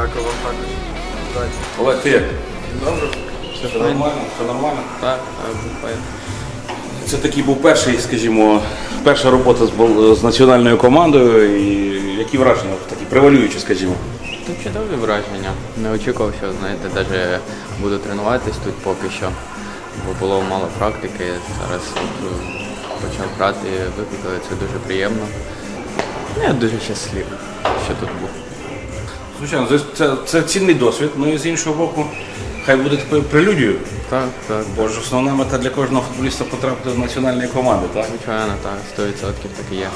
Дякую вам також. Удачі. Олег, ти як? Добре. Все нормально, все нормально. Так, так. Це такий був перший, скажімо, перша робота з, бол- з національною командою. І які враження такі превалюючі, скажімо. Тут чудові враження. Не очікував, що знаєте, навіть буду тренуватись тут поки що, бо було мало практики. Зараз от, е, почав грати, викликали, це дуже приємно. Ну, Я дуже щасливий, що тут був. Звичайно, це, це, це цінний досвід, ну і з іншого боку, хай буде такою прелюдією. Так, так. Бо ж основна мета для кожного футболіста потрапити до національної команди, так? Звичайно, так, 100% так і є.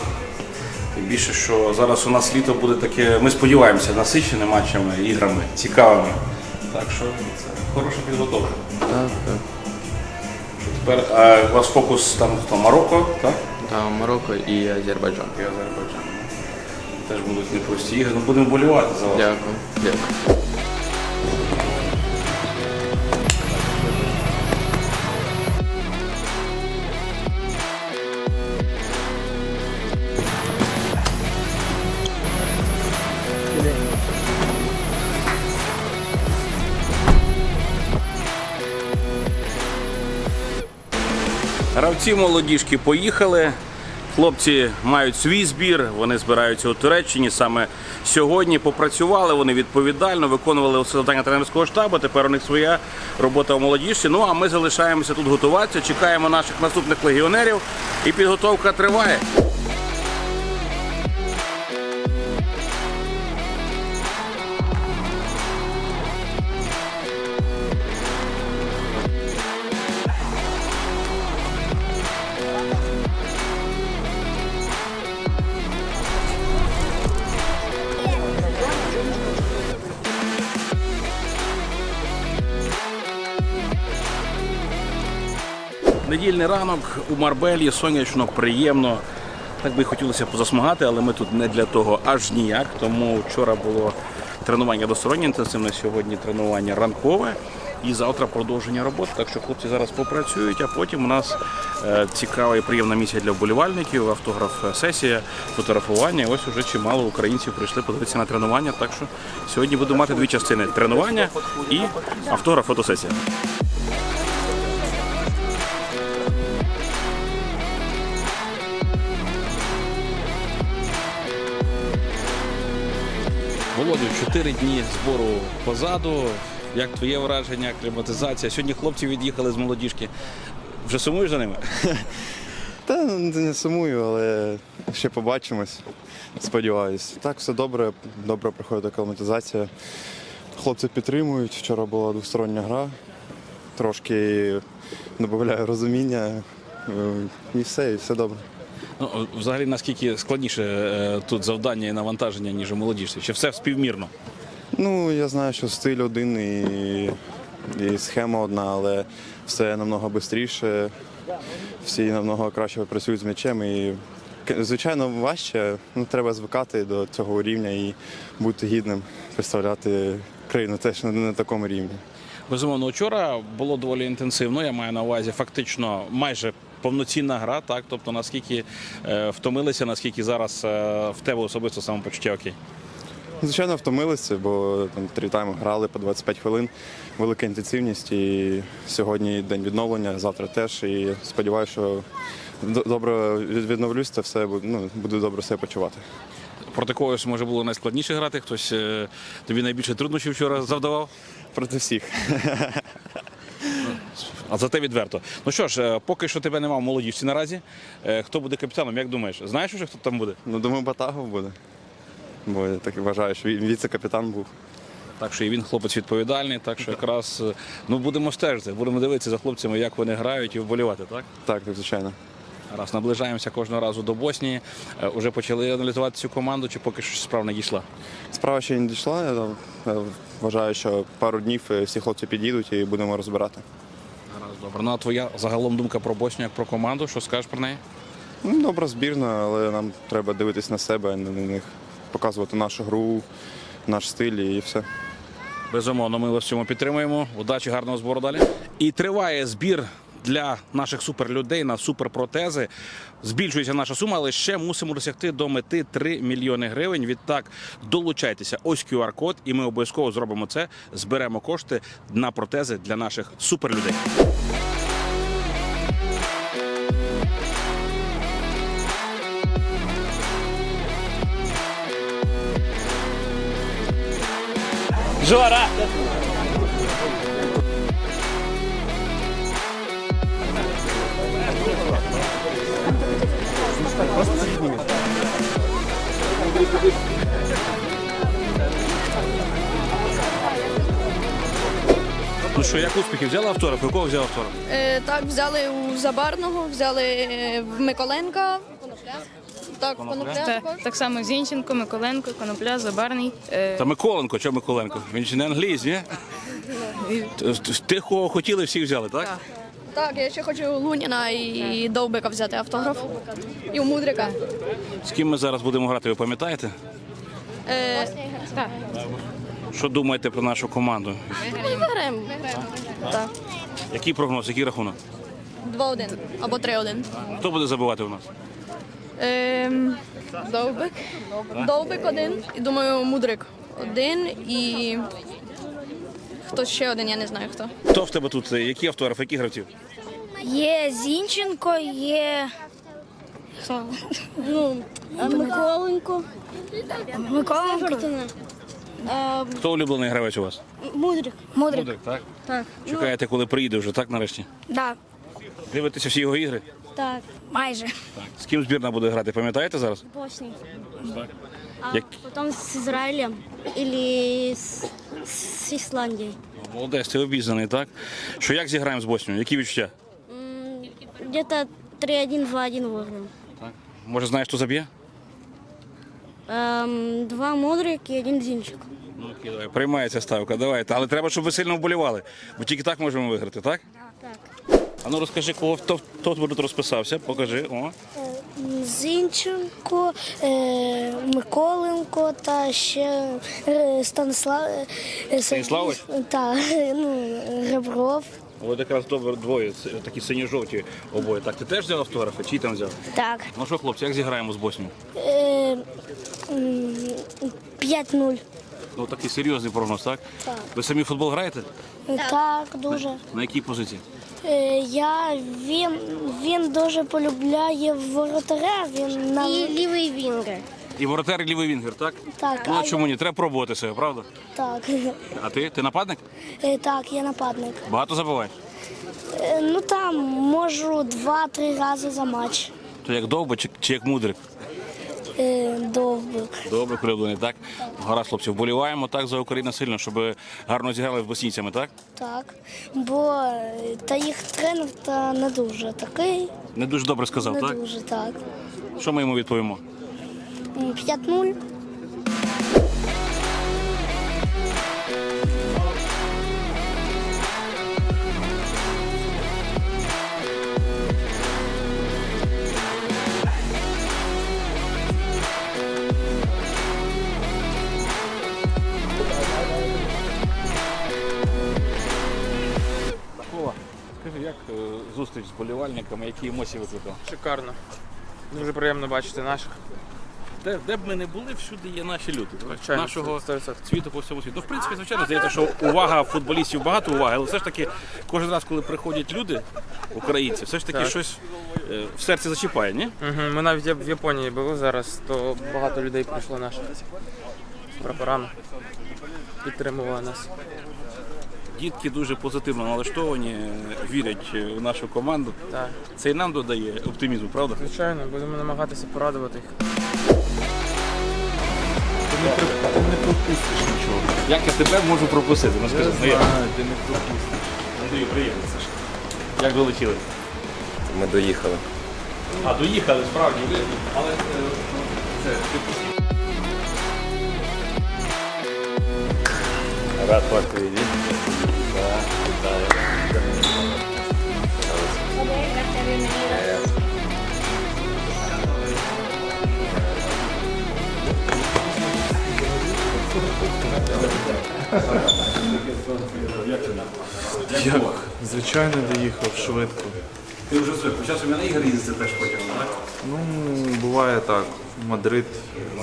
Тим більше, що зараз у нас літо буде таке, ми сподіваємося, насичене матчами, іграми, цікавими. Так що це хороша підготовка. Так, так. Тепер а, у вас фокус там хто Марокко, так? Та Марокко і Азербайджан. І Азербайджан. Теж будуть непрості ігри. Ну будемо болівати за вас. Дякую. Дякую. Гравці молодіжки поїхали. Хлопці мають свій збір, вони збираються у Туреччині. Саме сьогодні попрацювали, вони відповідально виконували завдання тренерського штабу. Тепер у них своя робота у молодіжці. Ну а ми залишаємося тут готуватися, чекаємо наших наступних легіонерів і підготовка триває. Недільний ранок у Марбелі, сонячно, приємно. Так би хотілося позасмагати, але ми тут не для того аж ніяк. Тому вчора було тренування двостороннє інтенсивне, сьогодні тренування ранкове. І завтра продовження роботи. Так що хлопці зараз попрацюють, а потім у нас е, цікава і приємна місія для вболівальників, автограф сесія, фотографування. Ось уже чимало українців прийшли подивитися на тренування. Так що сьогодні будемо мати дві частини тренування і автограф Володю, чотири дні збору позаду. Як твоє враження, кліматизація? Сьогодні хлопці від'їхали з молодіжки. Вже сумуєш за ними? Та ну, не сумую, але ще побачимось. Сподіваюсь. Так, все добре, добре проходить аккліматизація. Хлопці підтримують. Вчора була двостороння гра. Трошки додаю розуміння. Е, І все, і все добре. Ну, взагалі, наскільки складніше е, тут завдання і навантаження, ніж у молодіжці? Чи все співмірно? Ну, я знаю, що стиль один і, і схема одна, але все намного швидше. Всі намного краще працюють з м'ячем. І, звичайно, важче. Ну, треба звикати до цього рівня і бути гідним, представляти країну теж на, на такому рівні. Безумовно, вчора було доволі інтенсивно. Я маю на увазі фактично майже повноцінна гра. Так, тобто наскільки е, втомилися, наскільки зараз е, в тебе особисто самопочуття окей. Звичайно, втомилися, бо там три тайми грали по 25 хвилин, велика інтенсивність. І сьогодні день відновлення, завтра теж. І сподіваюся, що добре відновлюсь, та все ну, буду добре себе почувати. Проти когось може було найскладніше грати. Хтось е, тобі найбільше труднощів вчора завдавав. Проти всіх. А зате відверто. Ну що ж, е, поки що тебе немає в молодіжці наразі. Е, Хто буде капітаном? Як думаєш? Знаєш уже, хто там буде? Ну, думаю, Батагов буде. Бо я так вважаю, що він віце-капітан був. Так що і він хлопець відповідальний, так що якраз е, ну будемо стежити, будемо дивитися за хлопцями, як вони грають і вболівати, так? Так, так, звичайно. Раз наближаємося кожного разу до Боснії. Е, Уже почали аналізувати цю команду, чи поки що справа не дійшла? Справа ще не дійшла. Я вважаю, що пару днів всі хлопці підійдуть і будемо розбирати. Добре. Ну а твоя загалом думка про Боснію як про команду, що скажеш про неї? Ну, добра збірна, але нам треба дивитись на себе, а не на них, показувати нашу гру, наш стиль і все. Безумовно, ми вас в цьому підтримуємо. Удачі, гарного збору далі. І триває збір для наших суперлюдей на суперпротези. Збільшується наша сума, але ще мусимо досягти до мети 3 мільйони гривень. Відтак долучайтеся. Ось QR-код, і ми обов'язково зробимо це. Зберемо кошти на протези для наших суперлюдей. Жора! Що, як успіхи? Взяли автограф? У кого взяв автограф? Е, так, взяли у Забарного, взяли е, в Миколенка. Так, Конопля Так, також. так само Зінченко, Миколенко, Конопля, Забарний. Е, Та Миколенко, чого Миколенко? Він ж не англійсь, ні? Т- т- Тих, кого хотіли, всіх взяли, так? Так. Я ще хочу у Луніна і Довбика взяти автограф. І у Мудрика. З ким ми зараз будемо грати, ви пам'ятаєте? Е, так. Що думаєте про нашу команду? виграємо. Так. Який прогноз, який рахунок? 2-1 або 3-1. Хто буде забивати у нас? Ем, Довбик. Довбик один. І думаю, Мудрик один і. Хтось ще один, я не знаю хто. Хто в тебе тут? Які автографи, які гравців? Є Зінченко, є. Хто? Ну, Миколенко. Миколенко. Хто улюблений гравець у вас? Мудрик. Мудрик. Мудрик, так? Так. Чекаєте, коли приїде вже, так нарешті? Да. Дивитеся всі його ігри? Так. Майже. Так. З ким збірна буде грати, пам'ятаєте зараз? Боснии. Як... Потом с Израилем или с, с Исландией. Молодець, ти обізнаний, так? Що як зіграємо з Боснією? Які відчуття? Где-то 3-1, 2-1 выиграем. Так. Може, знаєш, хто заб'є? Эм, два Мудрик и один Зинчик. Ну, окей, давай. Приймається ставка, давайте. Але треба, щоб ви сильно вболівали, бо тільки так можемо виграти, так? Так. А ну розкажи, кого хто, хто тут розписався, покажи. О. Зінченко, е, Миколенко та ще е, Станислав е, Станіславович? та ну, Ребров. От якраз добре двоє, такі сині-жовті обоє. Так, ти теж взяв автографи? Чи там взяв? Так. Ну що, хлопці, як зіграємо з Боснією? Е, м, 5-0. Ну такий серйозний прогноз, так? Так. Ви самі в футбол граєте? Так, дуже. На якій позиції? Е, я, він, він дуже полюбляє воротаря. Він на... И левый вингер. І воротар, і лівий вінгер, так? Так, Ну а чому ні? Треба пробувати себе, правда? Так. А ти? Ти нападник? Е, так, я нападник. Багато забиваєш? Е, ну там можу два-три рази за матч. То як довго чи, чи як мудрик? Е, довбик. Добре, улюблений, так? Гаразд, хлопці, вболіваємо так за Україну сильно, щоб гарно зіграли з боснійцями, так? Так, бо е, та їх тренер та не дуже такий, Не дуже добре сказав, не так? дуже так. Що ми йому відповімо? М, 5-0. Скажи, як е, зустріч з болівальниками, які емоції викликав? Шикарно. Дуже приємно бачити наших. Де, де б ми не були, всюди є наші люди. Звичайно, Нашого 100%. світу по всьому світу. Ну, в принципі, звичайно, здається, що увага футболістів багато уваги, але все ж таки кожен раз, коли приходять люди, українці, все ж таки Так. щось е, в серці зачіпає, ні? Угу. Ми навіть в Японії були зараз, то багато людей прийшло наших з прапорами. Підтримували нас. Дітки дуже позитивно налаштовані, е, вірять е, в нашу команду. Так. Це і нам додає оптимізму, правда? Звичайно, будемо намагатися порадувати їх. Як я тебе можу пропустити? Ну скажи, ну як? ти не пропустиш. Андрій, приємно. Саш. Як долетіли? Ми доїхали. А, доїхали, справді. Але е, це ти Рад вас видіти. Як? Звичайно, доїхав швидко. Ти вже звик, почав собі на ігри їздити теж потягом, так? Ну, буває так. В Мадрид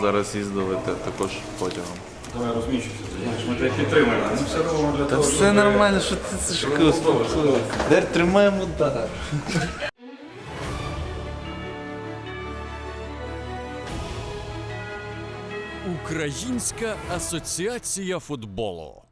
зараз їздили також потягом. Давай розміщуйся. Знаєш, ми тебе підтримуємо. Ми все робимо для Та того, все нормально, що ти це ж Дер, тримаємо удар. Українська асоціація футболу.